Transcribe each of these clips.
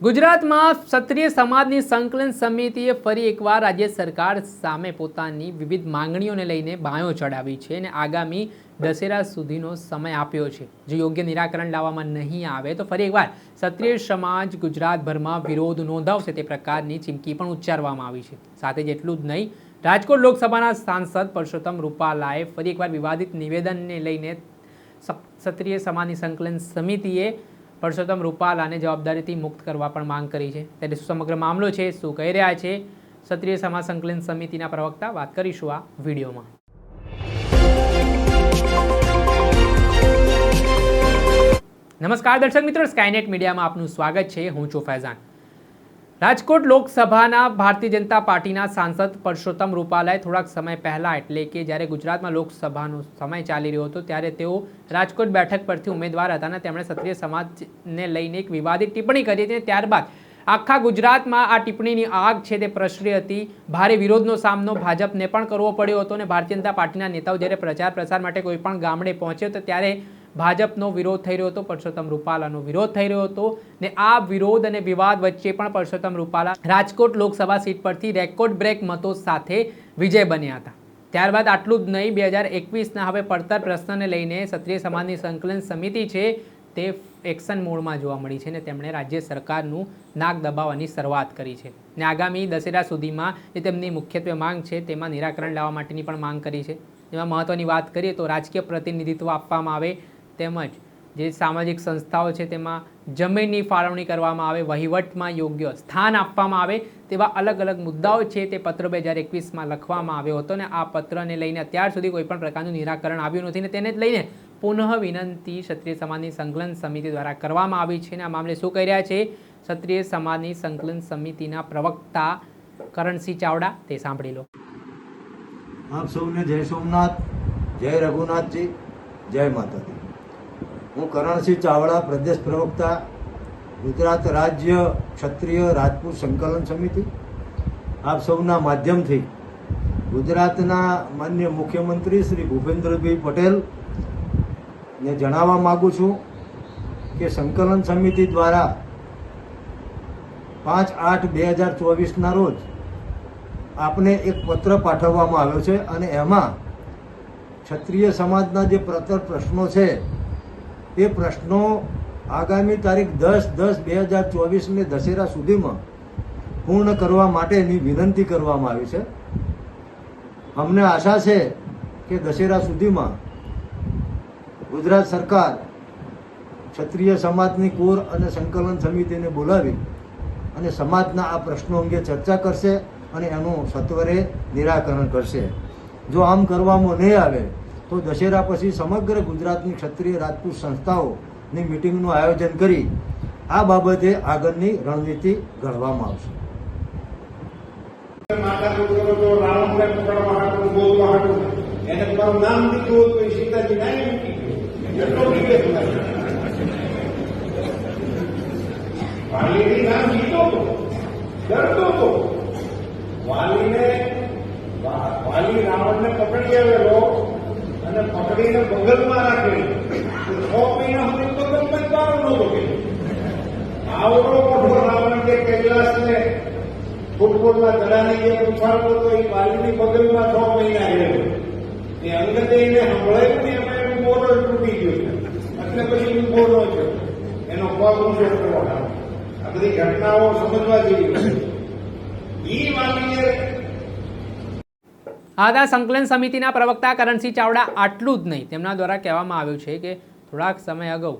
ગુજરાતમાં ક્ષત્રિય સમાજની સંકલન સમિતિએ ફરી એકવાર રાજ્ય સરકાર સામે પોતાની વિવિધ માંગણીઓને લઈને બાયો ચડાવી છે અને આગામી દશેરા સુધીનો સમય આપ્યો છે. જો યોગ્ય નિરાકરણ લાવવામાં નહીં આવે તો ફરી એકવાર ક્ષત્રિય સમાજ ગુજરાતભરમાં વિરોધ નોંધાવશે તે પ્રકારની ચીમકી પણ ઉચ્ચારવામાં આવી છે. સાથે જ એટલું જ નહીં, રાજકોટ લોકસભાના સાંસદ પરસોત્તમ રૂપાલાએ ફરી એકવાર વિવાદિત નિવેદનને લઈને ક્ષત્રિય સમાજની સંકલન સમિતિએ પરસોત્તમ રૂપાલાને જવાબદારીથી મુક્ત કરવા પણ માંગ કરી છે. ત્યારે શું સમગ્ર મામલો છે, શું કહી રહ્યા છે? ક્ષત્રિય સમાજ સંકલન સમિતિના પ્રવક્તા વાત કરીશું આ વિડીયોમાં. નમસ્કાર દર્શક મિત્રો સ્કાયનેટ મીડિયામાં આપનું સ્વાગત છે. હું છું ફૈઝાન. રાજકોટ લોકસભાના ભારતીય જનતા પાર્ટીના સાંસદ પરસોત્તમ રૂપાલાએ થોડાક સમય પહેલા, એટલે કે જ્યારે ગુજરાતમાં લોકસભાનો સમય ચાલી રહ્યો હતો, ત્યારે તેઓ રાજકોટ બેઠક પરથી ઉમેદવાર હતા અને તેમણે ક્ષત્રિય સમાજને લઈને એક વિવાદિત ટિપ્પણી કરી હતી ત્યારબાદ આખા ગુજરાતમાં આ ટિપ્પણીની આગ છે તે પ્રસરી હતી. ભારે વિરોધનો સામનો ભાજપને પણ કરવો પડ્યો હતો અને ભારતીય જનતા પાર્ટીના નેતાઓ જ્યારે પ્રચાર પ્રસાર માટે કોઈ પણ ગામડે પહોંચ્યો, તો ત્યારે ભાજપનો વિરોધ થઈ રહ્યો હતો, પરસોત્તમ રૂપાલાનો વિરોધ થઈ રહ્યો હતો ને આ વિરોધ અને વિવાદ વચ્ચે પણ પરસોત્તમ રૂપાલા રાજકોટ લોકસભા સીટ પરથી રેકોર્ડ બ્રેક મતો સાથે વિજય બન્યા હતા. ત્યારબાદ આટલું જ નહીં, બે હજાર એકવીસના હવે પડતર પ્રશ્નને લઈને ક્ષત્રિય સમાજની સંકલન સમિતિ છે તે એક્શન મોડમાં જોવા મળી છે ને તેમણે રાજ્ય સરકારનું નાક દબાવવાની શરૂઆત કરી છે. ને આગામી દશેરા સુધીમાં જે તેમની મુખ્યત્વે માંગ છે તેમાં નિરાકરણ લાવવા માટેની પણ માંગ કરી છે. જેમાં મહત્ત્વની વાત કરીએ તો રાજકીય પ્રતિનિધિત્વ આપવામાં આવે તેમજ જે સામાજિક સંસ્થાઓ છે તેમાં જમીનની ફાળવણી કરવામાં આવે, વહીવટમાં યોગ્ય સ્થાન આપવામાં આવે તેવા અલગ અલગ મુદ્દાઓ છે તે પત્ર બે હજાર એકવીસમાં લખવામાં આવ્યો હતો ને આ પત્રને લઈને અત્યાર સુધી કોઈ પણ પ્રકારનું નિરાકરણ આવ્યું નથી ને તેને જ લઈને પુનઃ વિનંતી ક્ષત્રિય સમાજની સંકલન સમિતિ દ્વારા કરવામાં આવી છે અને આ મામલે શું કહી રહ્યા છે? ક્ષત્રિય સમાજની સંકલન સમિતિના પ્રવક્તા કરણસિંહ ચાવડા, તે સાંભળી લો. આપ સૌને જય સોમનાથ, જય રઘુનાથજી, જય માતાજી. હું કરણસિંહ ચાવડા, પ્રદેશ પ્રવક્તા, ગુજરાત રાજ્ય ક્ષત્રિય રાજપૂત સંકલન સમિતિ. આપ સૌના માધ્યમથી ગુજરાતના માન્ય મુખ્યમંત્રી શ્રી ભૂપેન્દ્રભાઈ પટેલ ને જણાવવા માગું છું કે સંકલન સમિતિ દ્વારા પાંચ આઠ બે હજાર ચોવીસના રોજ આપને એક પત્ર પાઠવવામાં આવ્યો છે અને એમાં ક્ષત્રિય સમાજના જે પ્રતર પ્રશ્નો છે એ પ્રશ્નો આગામી તારીખ દસ દસ બે હજાર ચોવીસને દશેરા સુધીમાં પૂર્ણ કરવા માટેની વિનંતી કરવામાં આવી છે. અમને આશા છે કે દશેરા સુધીમાં ગુજરાત સરકાર ક્ષત્રિય સમાજની કોર અને સંકલન સમિતિને બોલાવી અને સમાજના આ પ્રશ્નો અંગે ચર્ચા કરશે અને એનું સત્વરે નિરાકરણ કરશે. જો આમ કરવામાં નહીં આવે તો દશેરા પછી સમગ્ર ગુજરાતની ક્ષત્રિય રાજપૂત સંસ્થાઓની મિટિંગનું આયોજન કરી આ બાબતે આગળની રણનીતિ ઘડવામાં આવશે. વાલી રાવણ રાવણને પકડી આવેલો. અને પકડીને બગલમાં રાખેલો છ મહિના સુધી તો જ બહાર નહોતો ગયો આવડો મોટો રાવણ કે કૈલાસને ફૂટબોલના દડાની જે ઉછાળતો તો એ વાલીની બગલમાં છ મહિના રહેલો એ અંગતે એને સંભળાયું ને એમાં એનું બોલો તૂટી ગયો એટલે પછી હું બોલો છે. એનો પગ ઊંચો કરવાનો. આ બધી ઘટનાઓ સમજવા જેવી છે. ઈ વાલીએ સંકલન સમિતિના પ્રવક્તા કરણસિંહ ચાવડા આટલું જ નહીં. તેમના દ્વારા કહેવામાં આવ્યું છે કે થોડાક સમય અગાઉ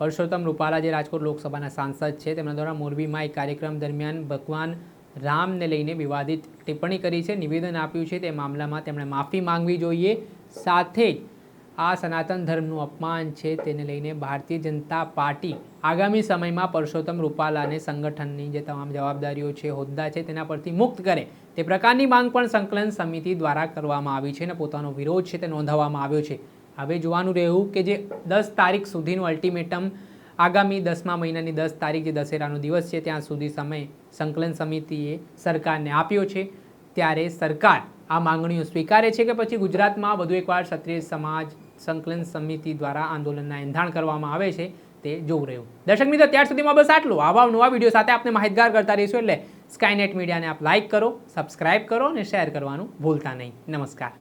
પરસોત્તમ રૂપાલા જે રાજકોટ લોકસભાના સાંસદ છે, તેમના દ્વારા મોરબીમાં એક કાર્યક્રમ દરમિયાન ભગવાન રામને લઈને વિવાદિત ટિપ્પણી કરી છે. નિવેદન આપ્યું છે તે મામલામાં તેમણે માફી માંગવી જોઈએ. સાથે જ આ સનાતન ધર્મનું અપમાન છે તેને લઈને ભારતીય જનતા પાર્ટી આગામી સમયમાં પરસોત્તમ રૂપાલાને સંગઠનની જે તમામ જવાબદારીઓ છે, હોદ્દા છે, તેના પરથી મુક્ત કરે તે પ્રકારની માંગ પણ સંકલન સમિતિ દ્વારા કરવામાં આવી છે અને પોતાનો વિરોધ છે તે નોંધાવવામાં આવ્યો છે. હવે જોવાનું રહ્યું કે જે દસ તારીખ સુધીનું અલ્ટિમેટમ આગામી દસમા મહિનાની દસ તારીખ જે દશેરાનો દિવસ છે, ત્યાં સુધી સમય સંકલન સમિતિએ સરકારને આપ્યો છે. ત્યારે સરકાર આ માંગણીઓ સ્વીકારે છે કે પછી ગુજરાતમાં વધુ એકવાર ક્ષત્રિય સમાજ સંકલન સમિતિ દ્વારા આંદોલનના એંધાણ કરવામાં આવે છે તે જોવું રહ્યું. દર્શક મિત્રો, ત્યાર સુધીમાં બસ આટલું. આવા નવા વીડિયો સાથે આપણે માહિતગાર કરતા રહીશું એટલે સ્કાયનેટ મીડિયાને આપ લાઇક કરો સબસ્ક્રાઇબ કરો અને શેર કરવાનું ભૂલતા નહીં. નમસ્કાર.